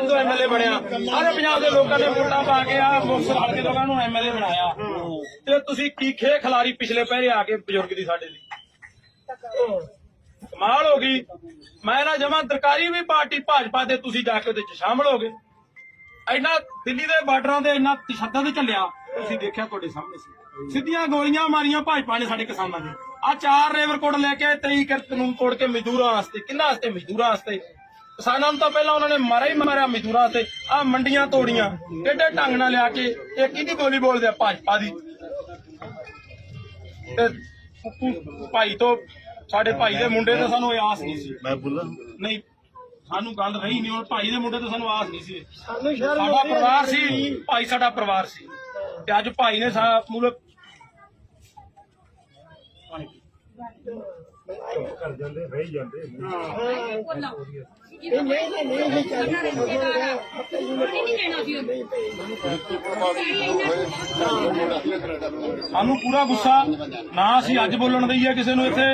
ਪੰਜਾਬ ਤੋਂ ਐਮਐਲਏ ਬਣਿਆ। ਸਾਰੇ ਪੰਜਾਬ ਦੇ ਲੋਕਾਂ ਨੇ ਵੋਟਾਂ ਪਾ ਕੇ ਆ ਮੁਕਤਸਰ ਹਲਕੇ ਤੋਂ ਨੂੰ ਐਮਐਲਏ ਬਣਾਇਆ। ਤੇ ਤੁਸੀਂ ਕੀ ਖੇ ਖਿਲਾਰੀ ਪਿਛਲੇ ਪਹਿਰੇ ਆ ਕੇ ਬਜ਼ੁਰਗ ਦੀ ਸਾਡੇ ਦੀ ਕਮਾਲ ਹੋ ਗਈ। ਮੈਂ ਨਾ ਜਮਾਂ ਤਰਕਾਰੀ ਵੀ ਪਾਰਟੀ ਭਾਜਪਾ ਦੇ ਤੁਸੀਂ ਜਾ ਕੇ ਉਹਦੇ ਚ ਸ਼ਾਮਲ ਹੋ ਗਏ। ਇੰਨਾ ਦਿੱਲੀ ਦੇ ਬਾਰਡਰਾਂ ਤੇ ਇੰਨਾ ਤਸ਼ੱਦਦ ਚੱਲਿਆ। ਤੁਸੀਂ ਦੇਖਿਆ ਤੁਹਾਡੇ ਸਾਹਮਣੇ ਸੀ। ਸਿੱਧੀਆਂ ਗੋਲੀਆਂ ਮਾਰੀਆਂ ਭਾਜਪਾ ਨੇ ਸਾਡੇ ਕਿਸਾਨਾਂ ਦੇ ਆ ਚਾਰ ਰੇਵਰ ਕੋਡ ਲੈ ਕੇ 23 ਕਰ ਕਾਨੂੰਨ ਕੋਡ ਕੇ ਮਜ਼ਦੂਰਾਂ ਵਾਸਤੇ, ਕਿੰਨਾ ਵਾਸਤੇ? ਮਜ਼ਦੂਰਾਂ ਵਾਸਤੇ। ਕਿਸਾਨਾਂ ਨੂੰ ਤਾਂ ਪਹਿਲਾਂ ਉਹਨਾਂ ਨੇ ਮਾਰਿਆ ਹੀ ਮਾਰਿਆ ਮਜ਼ਦੂਰਾਂ ਤੇ। ਆ ਮੰਡੀਆਂ ਤੋੜੀਆਂ ਕਿੱਡੇ ਢੰਗ ਨਾਲ ਲਿਆ ਕੇ ਇਹ ਕਿਹਦੀ ਬੋਲੀ ਬੋਲਦੇ ਆ ਭਾਜਪਾ ਦੀ? ਤੇ ਭਾਈ ਤੋਂ ਸਾਡੇ ਭਾਈ ਦੇ ਮੁੰਡੇ ਤੋਂ ਸਾਨੂੰ ਇਹ ਆਸ ਨਹੀਂ ਸੀ। ਮੈਂ ਬੋਲਾਂ? ਨਹੀਂ ਸਾਨੂੰ ਗੱਲ ਰਹੀ ਨਹੀਂ ਹੁਣ ਭਾਈ ਦੇ ਮੁੰਡੇ ਤੋਂ ਸਾਨੂੰ ਆਸ ਨਹੀਂ ਸੀ। ਸਾਡਾ ਪਰਿਵਾਰ ਸੀ ਭਾਈ ਸਾਡਾ ਪਰਿਵਾਰ ਸੀ। ਤੇ ਅੱਜ ਭਾਈ ਨੇ ਸਾ ਮੂਲ ਕਰ ਜਾਂਦੇ ਰਹਿ ਜਾਂਦੇ ਸਾਨੂੰ ਪੂਰਾ ਗੁੱਸਾ, ਨਾ ਅਸੀਂ ਅੱਜ ਬੋਲਣ ਦਈਏ ਕਿਸੇ ਨੂੰ ਇੱਥੇ,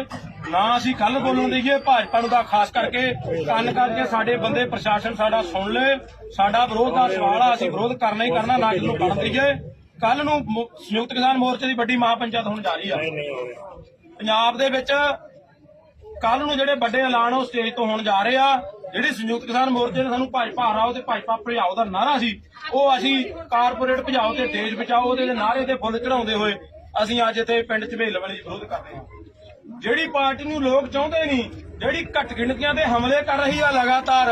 ਨਾ ਅਸੀਂ ਕੱਲ ਬੋਲਣ ਦਈਏ, ਭਾਜਪਾ ਨੂੰ ਤਾਂ ਖਾਸ ਕਰਕੇ ਕੰਨ ਕਰਕੇ ਸਾਡੇ ਬੰਦੇ ਪ੍ਰਸ਼ਾਸਨ ਸਾਡਾ ਸੁਣ ਲੇ, ਸਾਡਾ ਵਿਰੋਧ ਦਾ ਸਵਾਲ ਆ, ਅਸੀਂ ਵਿਰੋਧ ਕਰਨਾ ਹੀ ਕਰਨਾ, ਨਾ ਕਿਸੇ ਨੂੰ ਕਰਨ ਦਈਏ। ਕੱਲ ਨੂੰ ਮੁ- ਸੰਯੁਕਤ ਕਿਸਾਨ ਮੋਰਚੇ ਦੀ ਵੱਡੀ ਮਹਾਪੰਚਾਇਤ ਹੋਣ ਜਾ ਰਹੀ ਆ। ਪੰਜਾਬ ਦੇ ਵਿੱਚ ਕੱਲ ਨੂੰ ਜਿਹੜੇ ਵੱਡੇ ਐਲਾਨ ਉਹ ਸਟੇਜ ਤੋਂ ਹੋਣ ਜਾ ਰਹੇ ਆ, ਜਿਹੜੀ ਸੰਯੁਕਤ ਕਿਸਾਨ ਮੋਰਚੇ ਨੇ ਸਾਨੂੰ ਭਾਜਪਾ ਹਰਾਓ ਤੇ ਭਾਜਪਾ ਭਜਾਓ ਦਾ ਨਾਰਾ ਸੀ, ਉਹ ਅਸੀਂ ਕਾਰਪੋਰੇਟ ਭਜਾਓ ਤੇ ਦੇਸ਼ ਬਚਾਓ ਉਹਦੇ ਨਾਰੇ ਤੇ ਫੁੱਲ ਚੜਾਉਂਦੇ ਹੋਏ ਅਸੀਂ ਅੱਜ ਇੱਥੇ ਪਿੰਡ ਚ ਵੇਲ ਵਾਲੀ ਵਿਰੋਧ ਰਹੇ ਹਾਂ। ਜਿਹੜੀ ਪਾਰਟੀ ਨੂੰ ਲੋਕ ਚਾਹੁੰਦੇ ਨਹੀਂ, ਜਿਹੜੀ ਘੱਟ ਗਿਣਤੀਆਂ ਤੇ ਹਮਲੇ ਕਰ ਰਹੀ ਆ ਲਗਾਤਾਰ,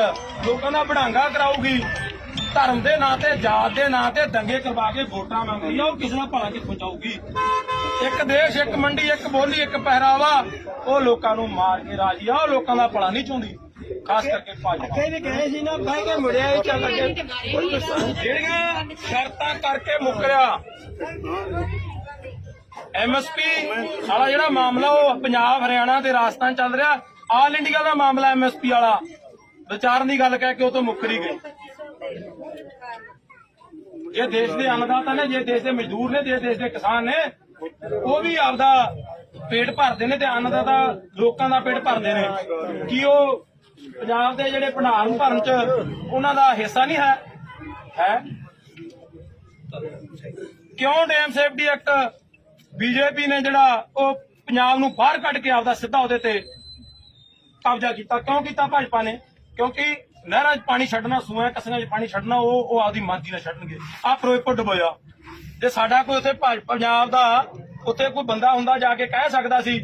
ਲੋਕਾਂ ਦਾ ਬੜਾਂਗਾ ਕਰਾਊਗੀ, ਧਰਮ ਦੇ ਨਾਂ ਤੇ ਜਾਤ ਦੇ ਨਾਂ ਤੇ ਦੰਗੇ ਕਰਵਾ ਕੇ ਵੋਟਾਂ ਮੰਗ ਰਹੀ ਆ, ਉਹ ਕਿਸੇ ਦਾ ਭਲਾ ਕਿੱਥੋਂ ਚਾਹੂਗੀ ਇੱਕ ਦੇਸ਼ ਇੱਕ ਮੰਡੀ ਇੱਕ ਬੋਲੀ ਇੱਕ ਪਹਿਰਾਵਾ। ਉਹ ਲੋਕਾਂ ਨੂੰ ਮਾਰ ਕੇ ਰਾਜੀ ਆ ਉਹ ਲੋਕਾਂ ਦਾ ਭਲਾ ਨਹੀਂ ਚਾਹੁੰਦੀ। ਖਾਸ ਕਰਕੇ ਭਾਜਪਾ। ਵੀ ਕਹੇ ਸੀ ਨਾ ਬਹਿ ਕੇ ਮੁੜਿਆ ਇਹ ਚੱਲ ਕੇ ਜਿਹੜੀਆਂ ਸ਼ਰਤਾਂ ਕਰਕੇ ਮੁਕਰਿਆ ਐਮਐਸਪੀ ਸਾਲਾ ਜਿਹੜਾ ਮਾਮਲਾ ਉਹ ਪੰਜਾਬ ਹਰਿਆਣਾ ਤੇ ਰਾਜਸਥਾਨ ਚੱਲ ਰਿਹਾ। ਆਲ ਇੰਡੀਆ ਦਾ ਮਾਮਲਾ ਐਮਐਸਪੀ ਵਾਲਾ। ਵਿਚਾਰਨ ਦੀ ਗੱਲ ਕਹਿ ਕੇ ਉਹ ਤੋਂ ਮੁੱਕਰੀ ਗਈ ਇਹ ਦੇਸ਼ ਦੇ ਅੰਨਦਾਤਾ ਨੇ ਜੇ ਦੇਸ਼ ਦੇ ਮਜ਼ਦੂਰ ਨੇ ਜੇ ਦੇਸ਼ ਦੇ ਕਿਸਾਨ ਨੇ ਉਹ ਵੀ ਆਪਦਾ ਪੇਟ ਭਰਦੇ ਨੇ ਤੇ ਅੰਨਦਾਤਾ ਲੋਕਾਂ ਦਾ ਪੇਟ ਭਰਦੇ ਨੇ। ਕੀ ਉਹ ਪੰਜਾਬ ਦੇ ਜਿਹੜੇ ਭੰਡਾਰ ਭਰਨ ਚ ਉਹਨਾਂ ਦਾ ਹਿੱਸਾ ਨਹੀਂ ਹੈ? ਹੈ? ਕਿਉਂ ਡੈਮ ਸੇਫਟੀ ਐਕਟ ਬੀਜੇਪੀ ਨੇ ਜਿਹੜਾ ਉਹ ਪੰਜਾਬ ਨੂੰ ਬਾਹਰ ਕੱਢ ਕੇ ਆਪਦਾ ਸਿੱਧਾ ਉਹਦੇ ਤੇ ਕਬਜ਼ਾ ਕੀਤਾ? ਕਿਉਂ ਕੀਤਾ ਭਾਜਪਾ ਨੇ? ਕਿਉਂਕਿ ਨਹਿਰਾਂ 'ਚ ਪਾਣੀ ਛੱਡਣਾ, ਸੂਆ ਕਸੀਆਂ 'ਚ ਪਾਣੀ ਛੱਡਣਾ, ਉਹ ਉਹ ਆਪਦੀ ਮਰਜ਼ੀ ਨਾਲ ਛੱਡਣਗੇ। ਆ ਫਿਰੋਜ਼ਪੁਰ ਡੁਬੋਇਆ ਜੇ ਸਾਡਾ ਕੋਈ ਉੱਥੇ ਪੰਜਾਬ ਦਾ ਉੱਥੇ ਕੋਈ ਬੰਦਾ ਹੁੰਦਾ ਜਾ ਕੇ ਕਹਿ ਸਕਦਾ ਸੀ